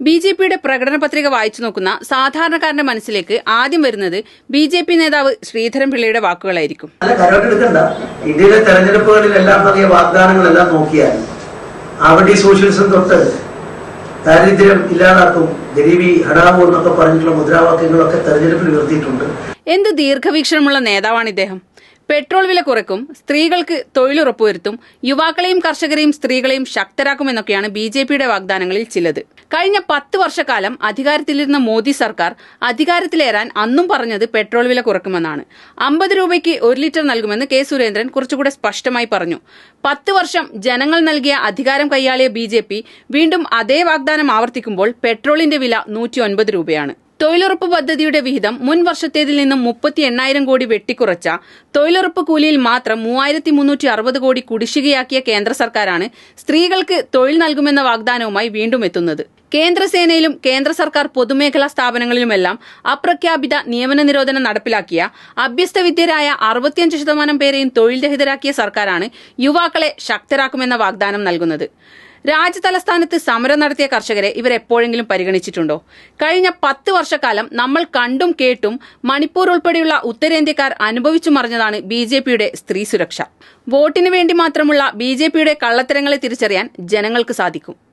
B J പിയുടെ പ്രകടന പത്രിക വായിച്ചു നോക്കുന്ന സാധാരണക്കാരന്റെ മനസ്സിലേക്ക് ആദ്യം വരുന്നത് ബി ജെ പി നേതാവ് ശ്രീധരൻ പിള്ളയുടെ വാക്കുകളായിരിക്കും ഇന്ത്യയിലെ തെരഞ്ഞെടുപ്പുകളിലെല്ലാം നൽകിയ വാഗ്ദാനങ്ങളെല്ലാം നോക്കിയാൽ അവിടെ സോഷ്യലിസം തൊട്ട് ദാരിദ്ര്യം ഇല്ലാതാക്കും ഗരീബി ഹടാവോ എന്നൊക്കെ പറഞ്ഞിട്ടുള്ള മുദ്രാവാക്യങ്ങളൊക്കെ തെരഞ്ഞെടുപ്പിൽ ഉയർത്തിയിട്ടുണ്ട്. എന്ത് ദീർഘവീക്ഷണമുള്ള നേതാവാണ് ഇദ്ദേഹം പെട്രോൾ വില കുറയ്ക്കും സ്ത്രീകൾക്ക് തൊഴിലുറപ്പ് തൊഴിലുറപ്പുവരുത്തും യുവാക്കളെയും കർഷകരെയും സ്ത്രീകളെയും ശക്തരാക്കുമെന്നൊക്കെയാണ് ബി ജെ പിയുടെ വാഗ്ദാനങ്ങളിൽ ചിലത്. കഴിഞ്ഞ പത്ത് വർഷക്കാലം അധികാരത്തിലിരുന്ന മോദി സർക്കാർ അധികാരത്തിലേറാൻ അന്നും പറഞ്ഞത് പെട്രോൾ വില കുറക്കുമെന്നാണ്. അമ്പത് രൂപയ്ക്ക് ഒരു ലിറ്റർ നൽകുമെന്ന് കെ സുരേന്ദ്രൻ കുറച്ചുകൂടെ സ്പഷ്ടമായി പറഞ്ഞു. പത്ത് വർഷം ജനങ്ങൾ നൽകിയ അധികാരം കൈയാളിയ ബി വീണ്ടും അതേ വാഗ്ദാനം ആവർത്തിക്കുമ്പോൾ പെട്രോളിന്റെ വില നൂറ്റി രൂപയാണ്. തൊഴിലുറപ്പ് പദ്ധതിയുടെ വിഹിതം മുൻ വർഷത്തേതിൽ നിന്നും മുപ്പത്തി എണ്ണായിരം കോടി വെട്ടിക്കുറച്ച തൊഴിലുറപ്പ് കൂലിയിൽ മാത്രം മൂവായിരത്തി മുന്നൂറ്റി അറുപത് കോടി കുടിശ്ശികയാക്കിയ കേന്ദ്ര സർക്കാരാണ് സ്ത്രീകൾക്ക് തൊഴിൽ നൽകുമെന്ന വാഗ്ദാനവുമായി വീണ്ടും എത്തുന്നത്. കേന്ദ്രസേനയിലും കേന്ദ്ര സർക്കാർ പൊതുമേഖലാ സ്ഥാപനങ്ങളിലുമെല്ലാം അപ്രഖ്യാപിത നിയമന നിരോധനം നടപ്പിലാക്കിയ അഭ്യസ്തവിദ്യരായ അറുപത്തിയഞ്ച് ശതമാനം പേരെയും തൊഴിൽ രഹിതരാക്കിയ സർക്കാരാണ് യുവാക്കളെ ശക്തരാക്കുമെന്ന വാഗ്ദാനം നൽകുന്നത്. രാജ്യതലസ്ഥാനത്ത് സമരം നടത്തിയ കർഷകരെ ഇവർ എപ്പോഴെങ്കിലും പരിഗണിച്ചിട്ടുണ്ടോ? കഴിഞ്ഞ പത്ത് വർഷക്കാലം നമ്മൾ കണ്ടും കേട്ടും മണിപ്പൂർ ഉൾപ്പെടെയുള്ള ഉത്തരേന്ത്യക്കാർ അനുഭവിച്ചു മറിഞ്ഞതാണ് ബി ജെ പിയുടെ സ്ത്രീ സുരക്ഷ. വോട്ടിനു വേണ്ടി മാത്രമുള്ള ബി ജെ പിയുടെ കള്ളത്തരങ്ങളെ തിരിച്ചറിയാൻ ജനങ്ങൾക്ക് സാധിക്കും.